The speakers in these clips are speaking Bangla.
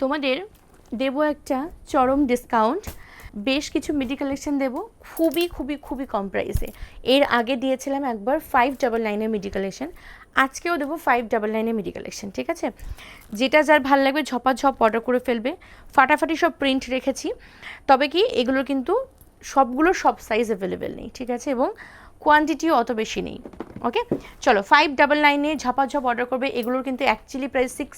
তোমাদের দেবো একটা চরম ডিসকাউন্ট বেশ কিছু মিডি কালেকশন দেবো, খুবই খুবই খুবই কম প্রাইসে এর আগে দিয়েছিলাম একবার ফাইভ ডাবল নাইনের মিডি কালেকশন আজকেও দেবো ফাইভ ডাবল নাইনের মিডি কালেকশন ঠিক আছে? যেটা যার ভালো লাগবে ঝপাঝপ অর্ডার করে ফেলবে। ফাটাফাটি সব প্রিন্ট রেখেছি। তবে কি এগুলোর কিন্তু সবগুলো সব সাইজ অ্যাভেলেবেল নেই, ঠিক আছে? এবং কোয়ান্টিটিও অত বেশি নেই ওকে চলো ফাইভ ডাবল নাইনে ঝাপাঝপ অর্ডার করবে, এগুলোর কিন্তু actually price six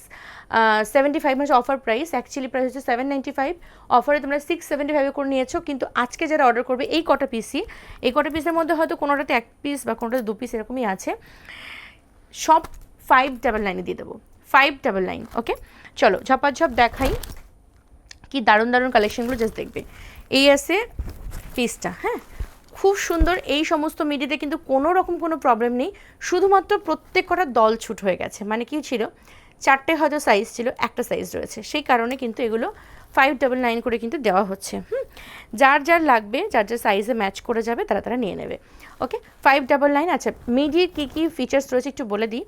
seventy five মানে অফার প্রাইস অ্যাকচুয়ালি প্রাইস হচ্ছে সেভেন নাইনটি ফাইভ অফারে তোমরা সিক্স সেভেন্টি ফাইভে করে নিয়েছো, কিন্তু আজকে যারা অর্ডার করবে এই কটা পিসই এই কটা পিসের মধ্যে হয়তো কোনোটাতে এক পিস বা কোনোটাতে দু পিস এরকমই আছে, সব ফাইভ ডাবল নাইনে দিয়ে দেবো ফাইভ ডাবল নাইন ওকে চলো, ঝপাঝপ দেখাই কি দারুণ দারুণ কালেকশনগুলো জাস্ট দেখবে এই আছে পিসটা হ্যাঁ? খুব সুন্দর এই সমস্ত মিডিতে কিন্তু কোনো রকম কোনো প্রবলেম নেই। শুধুমাত্র প্রত্যেক কটা দল ছুট হয়ে গেছে। মানে কি ছিল? চারটে হয়তো সাইজ ছিল, একটা সাইজ রয়েছে। সেই কারণে কিন্তু এগুলো ফাইভ ডাবল নাইন করে কিন্তু দেওয়া হচ্ছে। হুম? যার যার লাগবে, যার যার সাইজে ম্যাচ করে যাবে, তারা তারা নিয়ে নেবে। ওকে ফাইভ ডাবল নাইন আচ্ছা মিডির কী কী ফিচার্স রয়েছে একটু বলে দিই।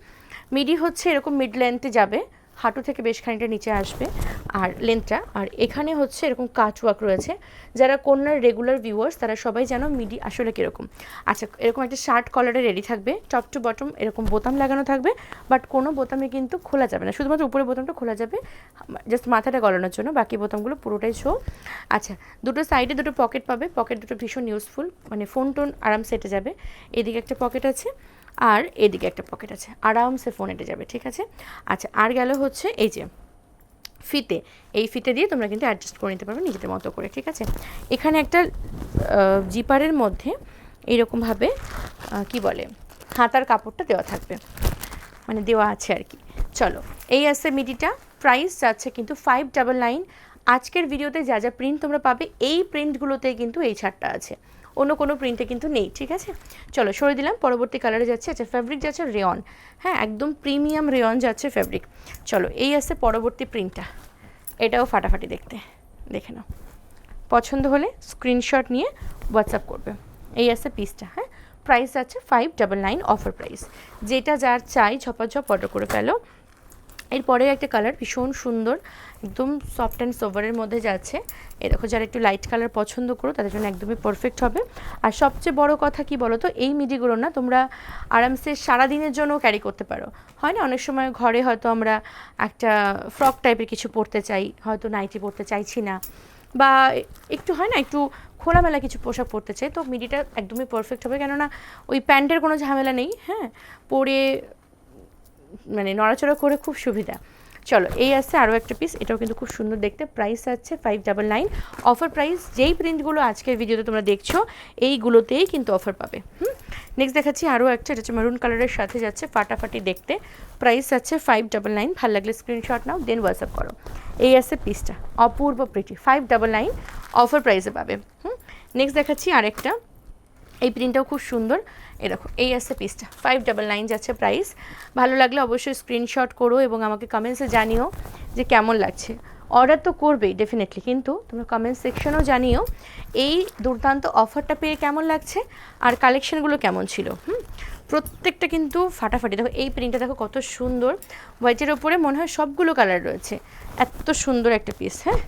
মিডি হচ্ছে এরকম মিড লেন্থে যাবে। হাঁটু থেকে বেশ খানিকটা নিচে আসবে আর লেন্থটা আর এখানে হচ্ছে এরকম কাটওয়ার্ক রয়েছে। যারা কন্যার রেগুলার ভিউয়ার্স তারা সবাই জানো মিডি আসলে কীরকম। আচ্ছা এরকম একটা শার্ট কলারে রেডি থাকবে। টপ টু বটম এরকম বোতাম লাগানো থাকবে বাট কোনো বোতামে কিন্তু খোলা যাবে না। শুধুমাত্র উপরে বোতামটা খোলা যাবে জাস্ট মাথাটা গলানোর জন্য। বাকি বোতামগুলো পুরোটাই শো আচ্ছা দুটো সাইডে দুটো পকেট পাবে। পকেট দুটো ভীষণ ইউজফুল মানে ফোন টোন আরাম সেটে যাবে। এদিকে একটা পকেট আছে। আর এদিকে একটা পকেট আছে। আরামসে ফোন এটে যাবে, ঠিক আছে? আচ্ছা আর গেল হচ্ছে এই যে ফিতে। এই ফিতে দিয়ে তোমরা কিন্তু অ্যাডজাস্ট করে নিতে পারবে নিজেদের মতো করে, ঠিক আছে? এখানে একটা জিপারের মধ্যে এইরকমভাবে কি বলে, হাতার কাপড়টা দেওয়া থাকবে। মানে দেওয়া আছে আর কি। চলো, এই আছে মিডিটা। প্রাইস যাচ্ছে কিন্তু ফাইভ ডাবল নাইন আজকের ভিডিওতে যা যা প্রিন্ট তোমরা পাবে, এই প্রিন্টগুলোতে কিন্তু এই ছাড়টা আছে। অন্য কোনো প্রিন্টে কিন্তু নেই, ঠিক আছে? চলো, সরে দিলাম, পরবর্তী কালারে যাচ্ছে আচ্ছা ফ্যাব্রিক যাচ্ছে রেয়ন হ্যাঁ একদম প্রিমিয়াম রেয়ন যাচ্ছে ফ্যাব্রিক চলো, এই আছে পরবর্তী প্রিন্টটা এটাও ফাটাফাটি দেখতে, দেখে নাও। পছন্দ হলে স্ক্রিনশট নিয়ে হোয়াটসঅ্যাপ করবে। এই আছে পিসটা হ্যাঁ? প্রাইস আছে five double nine offer price যেটা যার চাই ঝপাঝপ অর্ডার করে ফেলো। এরপরে একটা কালার ভীষণ সুন্দর, একদম সফট অ্যান্ড সোভারের মধ্যে যাচ্ছে। এ দেখো, যারা একটু লাইট কালার পছন্দ করো, তাদের জন্য একদমই পারফেক্ট হবে। আর সবচেয়ে বড় কথা কি বলো তো এই মিডিগুলো না তোমরা আরামসে সারাদিনের জন্য ক্যারি করতে পারো। হয় না, অনেক সময় ঘরে হয়তো আমরা একটা ফ্রক টাইপের কিছু পরতে চাই, হয়তো নাইটি পরতে চাইছি না। বা একটু হয় না, একটু খোলামেলা কিছু পোশাক পরতে চাই, তো মিডিটা একদমই পারফেক্ট হবে। কেননা ওই প্যান্টের কোনো ঝামেলা নেই হ্যাঁ? পরে মানে নড়াচড়া করে খুব সুবিধা। চলো, এই আসছে আরও একটা পিস এটাও কিন্তু খুব সুন্দর দেখতে। প্রাইস আছে five double nine offer price যেই প্রিন্টগুলো আজকের ভিডিওতে তোমরা দেখছ, এইগুলোতেই কিন্তু অফার পাবে। হুম? নেক্সট দেখাচ্ছি আরও একটা, এটা হচ্ছে মেরুন কালারের সাথে যাচ্ছে ফাটাফাটি দেখতে। প্রাইস আছে ফাইভ ডাবল নাইন ভালো লাগলে স্ক্রিনশট নাও দেন হোয়াটসঅ্যাপ করো। এই আছে পিসটা অপূর্ব pretty five double nine offer প্রাইসে পাবে। হুম? নেক্সট দেখাচ্ছি আরেকটা। এই প্রিন্টটাও খুব সুন্দর। এ দেখো, এই আছে পিসটা ফাইভ ডাবল নাইন যাচ্ছে প্রাইস ভালো লাগলে অবশ্যই স্ক্রিনশট করো এবং আমাকে কমেন্টসে জানিও যে কেমন লাগছে। অর্ডার তো করবেই ডেফিনেটলি কিন্তু তোমরা কমেন্ট সেকশনেও জানিও এই দুর্দান্ত অফারটা পেয়ে কেমন লাগছে আর কালেকশনগুলো কেমন ছিল। হুম? প্রত্যেকটা কিন্তু ফাটাফাটি। দেখো, এই প্রিন্টটা দেখো কত সুন্দর। হোয়াইটের ওপরে মনে হয় সবগুলো কালার রয়েছে। এত সুন্দর একটা পিস হ্যাঁ?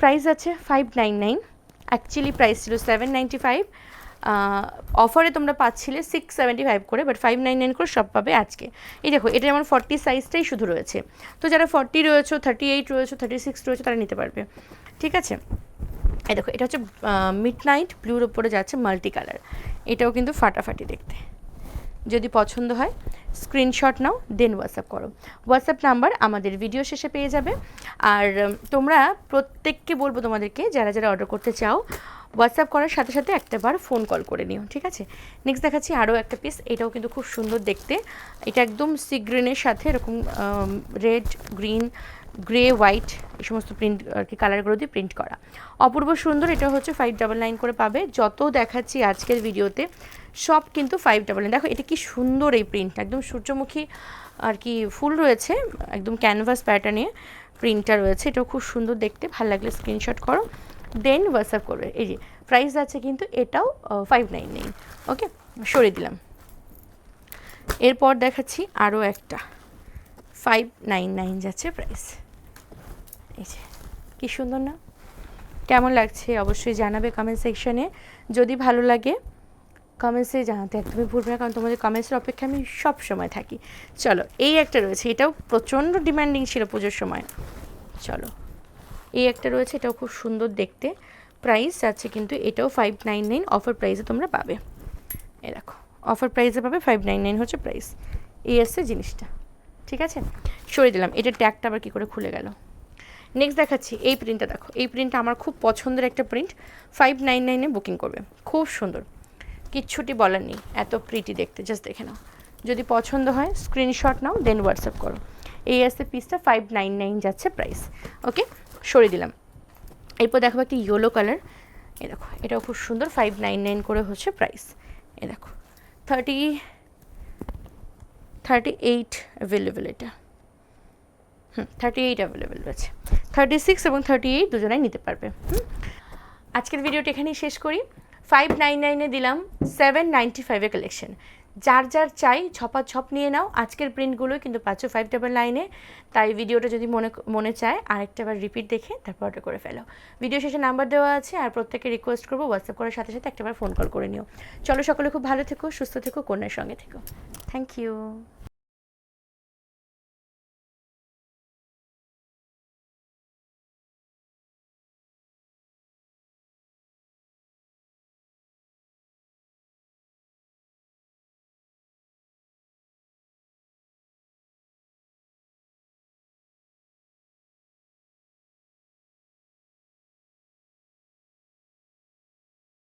প্রাইস আছে five nine nine actually price ছিল সেভেন নাইনটি ফাইভ অফারে তোমরা পাচ্ছিলে সিক্স সেভেন্টি ফাইভ করে বাট ফাইভ নাইন নাইন করে সব পাবে আজকে। এই দেখো এটা যেমন ফর্টি সাইজটাই শুধু রয়েছে। তো যারা ফর্টি রয়েছে থার্টি এইট রয়েছে থার্টি সিক্স রয়েছে, তারা নিতে পারবে। ঠিক আছে? এই দেখো, এটা হচ্ছে মিড নাইট ব্লুর ওপরে যাচ্ছে মাল্টি কালার এটাও কিন্তু ফাটাফাটি দেখতে। যদি পছন্দ হয় স্ক্রিনশট নাও দেন হোয়াটসঅ্যাপ করো। হোয়াটসঅ্যাপ নাম্বার আমাদের ভিডিও শেষে পেয়ে যাবে। আর তোমরা প্রত্যেককে বলব তোমাদেরকে, যারা যারা অর্ডার করতে চাও হোয়াটসঅ্যাপ করার সাথে সাথে একটাবার ফোন কল করে নিও, ঠিক আছে? নেক্সট দেখাচ্ছি আরও একটা পিস এটাও কিন্তু খুব সুন্দর দেখতে। এটা একদম সি গ্রিনের সাথে এরকম রেড গ্রিন গ্রে হোয়াইট এই সমস্ত প্রিন্ট আর কি কালারগুলো দিয়ে প্রিন্ট করা। অপূর্ব সুন্দর, এটা হচ্ছে ফাইভ ডাবল নাইন করে পাবে। যত দেখাচ্ছি আজকের ভিডিওতে, সব কিন্তু ফাইভ ডাবল নাইন দেখো, এটা কি সুন্দর এই প্রিন্টটা একদম সূর্যমুখী, আর কি ফুল রয়েছে, একদম ক্যানভাস প্যাটার্নে প্রিন্টটা রয়েছে। এটাও খুব সুন্দর দেখতে, ভালো লাগলে স্ক্রিনশট করো। দেন হোয়াটসঅ্যাপ করবে। এই যে প্রাইস আছে কিন্তু এটাও ফাইভ নাইন নাইন ওকে সরিয়ে দিলাম। এরপর দেখাচ্ছি আরও একটা। ফাইভ নাইন নাইন যাচ্ছে প্রাইস এই যে, কি সুন্দর না? কেমন লাগছে অবশ্যই জানাবে কমেন্ট সেকশনে যদি ভালো লাগে কমেন্টসে জানাতে একদমই ভুলবে না, কারণ তোমাদের কমেন্টসের অপেক্ষা আমি সব সময় থাকি। চলো, এই একটা রয়েছে। এটাও প্রচণ্ড ডিমান্ডিং ছিল পুজোর সময়। চলো। এই একটা রয়েছে, এটাও খুব সুন্দর দেখতে। প্রাইস আছে কিন্তু এটাও ফাইভ নাইন নাইন অফার প্রাইসে তোমরা পাবে। এ দেখো অফার প্রাইসে পাবে ফাইভ নাইন নাইন হচ্ছে প্রাইস এই আসছে জিনিসটা, ঠিক আছে? সরিয়ে দিলাম, এটা ট্যাগটা আবার কী করে খুলে গেল? নেক্সট দেখাচ্ছি, এই প্রিন্টটা দেখো, এই প্রিন্টটা আমার খুব পছন্দের একটা প্রিন্ট ফাইভ নাইন নাইনে বুকিং করবে, খুব সুন্দর। কিচ্ছুটি বলার নেই, এত প্রিটি দেখতে জাস্ট দেখে নাও। যদি পছন্দ হয় স্ক্রিনশট নাও দেন হোয়াটসঅ্যাপ করো। এই আসছে পিসটা ফাইভ নাইন নাইন যাচ্ছে প্রাইস ওকে সরিয়ে দিলাম। এরপর দেখো একটা ইয়েলো কালার এ দেখো, এটাও খুব সুন্দর ফাইভ নাইন নাইন করে হচ্ছে প্রাইস এ দেখো থার্টি থার্টি এইট অ্যাভেলেবেল এটা। হুম থার্টি এইট অ্যাভেলেবেল রয়েছে থার্টি সিক্স এবং থার্টি এইট দুজনাই নিতে পারবে। হুম, আজকের ভিডিওটা এখানেই শেষ করি। ফাইভ নাইন নাইনে দিলাম সেভেন নাইনটি ফাইভের কালেকশন যার যার চাই ছপা ছপ নিয়ে নাও। আজকের প্রিন্টগুলো কিন্তু পাচ্ছ ফাইভ ডাবল নাইনে তাই ভিডিওটা যদি মনে মনে চায়, আরেকটা বার রিপিট দেখে তারপর অর্ডার করে ফেলো। ভিডিও শেষে নাম্বার দেওয়া আছে আর প্রত্যেকে রিকোয়েস্ট করব হোয়াটসঅ্যাপ করার সাথে সাথে একটাবার ফোন কল করে নিও। চলো সকলে খুব ভালো থেকো, সুস্থ থেকো, কন্যার সঙ্গে থেকো। Thank you